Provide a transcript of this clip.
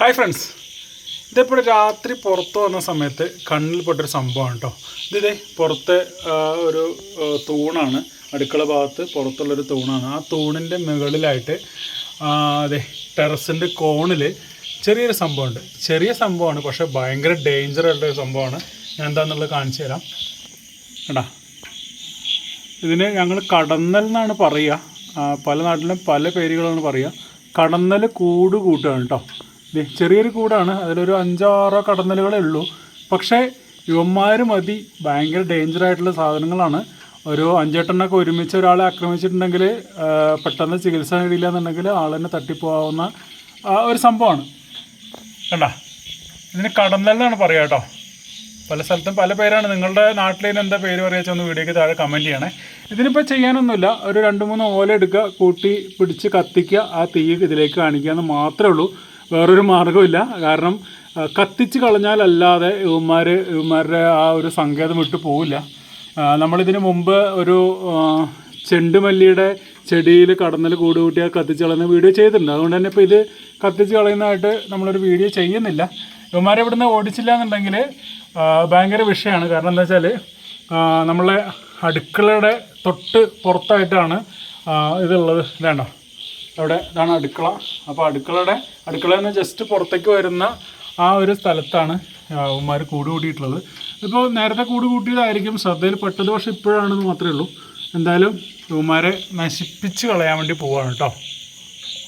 Hi friends ഇതിപ്പോൾ രാത്രി പുറത്ത് വന്ന സമയത്ത് കണ്ണിൽ പെട്ടൊരു സംഭവമാണ് കേട്ടോ ഇതിതേ പുറത്തെ ഒരു തൂണാണ്. അടുക്കള ഭാഗത്ത് പുറത്തുള്ളൊരു തൂണാണ്. ആ തൂണിന്റെ മുകളിലായിട്ട് അതെ ടെറസിന്റെ കോണിൽ ചെറിയൊരു സംഭവമുണ്ട്. ചെറിയ സംഭവമാണ് പക്ഷേ ഭയങ്കര ഡേഞ്ചർ ആയിട്ടുള്ള സംഭവമാണ്. ഞാൻ എന്താണെന്നുള്ളത് കാണിച്ചു തരാം. കേട്ടാ ഇതിന് ഞങ്ങൾ കടന്നൽ എന്നാണ് പറയുക. പല നാട്ടിലും പല പേരുകളാണ് പറയുക. കടന്നൽ കൂട് കൂട്ടുകയാണ് കേട്ടോ ചെറിയൊരു കൂടാണ്. അതിലൊരു അഞ്ചാറോ കടന്നലുകളേ ഉള്ളൂ. പക്ഷേ യുവന്മാർ മതി. ഭയങ്കര ഡേഞ്ചർ ആയിട്ടുള്ള സാധനങ്ങളാണ്. ഒരു അഞ്ചെട്ടെണ്ണൊക്കെ ഒരുമിച്ച് ഒരാളെ ആക്രമിച്ചിട്ടുണ്ടെങ്കിൽ പെട്ടെന്ന് ചികിത്സ നേടിയില്ല എന്നുണ്ടെങ്കിൽ ആൾ തന്നെ തട്ടിപ്പോകാവുന്ന ഒരു സംഭവമാണ്. കണ്ട? ഇതിന് കടന്നലെന്നാണ് പറയുക കേട്ടോ. പല സ്ഥലത്തും പല പേരാണ്. നിങ്ങളുടെ നാട്ടിൽ നിന്ന് എന്താ പേര് പറയുക ഒന്ന് വീഡിയോക്ക് താഴെ കമന്റ് ചെയ്യണേ. ഇതിനിപ്പോൾ ചെയ്യാനൊന്നുമില്ല. ഒരു രണ്ട് മൂന്ന് ഓല എടുക്കുക കൂട്ടി പിടിച്ച് കത്തിക്കുക ആ തീ ഇതിലേക്ക് കാണിക്കുക എന്ന് മാത്രമേ ഉള്ളൂ. വേറൊരു മാർഗമില്ല കാരണം കത്തിച്ച് കളഞ്ഞാലല്ലാതെ ഇവന്മാർ ഇവന്മാരുടെ ആ ഒരു സങ്കേതം വിട്ടു പോവില്ല. നമ്മളിതിന് മുമ്പ് ഒരു ചെണ്ടുമല്ലിയുടെ ചെടിയിൽ കടന്നൽ കൂട് കൂട്ടിയാൽ കത്തിച്ച് കളയുന്ന വീഡിയോ ചെയ്തിട്ടുണ്ട്. അതുകൊണ്ട് തന്നെ ഇപ്പോൾ ഇത് കത്തിച്ച് കളയുന്നതായിട്ട് നമ്മളൊരു വീഡിയോ ചെയ്യുന്നില്ല. ഇവന്മാരെ ഇവിടുന്ന് ഓടിച്ചില്ല എന്നുണ്ടെങ്കിൽ ഭയങ്കര വിഷയമാണ് കാരണം എന്താ വെച്ചാൽ നമ്മളെ അടുക്കളയുടെ തൊട്ട് പുറത്തായിട്ടാണ് ഇതുള്ളത്. ഇതാണ്ടോ അവിടെ ഇതാണ് അടുക്കള. അപ്പോൾ അടുക്കളയുടെ അടുക്കളയിൽ നിന്ന് ജസ്റ്റ് പുറത്തേക്ക് വരുന്ന ആ ഒരു സ്ഥലത്താണ് ഉമ്മാർ കൂട് കൂട്ടിയിട്ടുള്ളത് ഇപ്പോൾ നേരത്തെ കൂട് കൂട്ടിയതായിരിക്കും ശ്രദ്ധയിൽ പെട്ടത് പക്ഷേ ഇപ്പോഴാണെന്ന് മാത്രമേ ഉള്ളൂ. എന്തായാലും ഉമ്മാരെ നശിപ്പിച്ച് കളയാൻ വേണ്ടി പോവാണ് കേട്ടോ.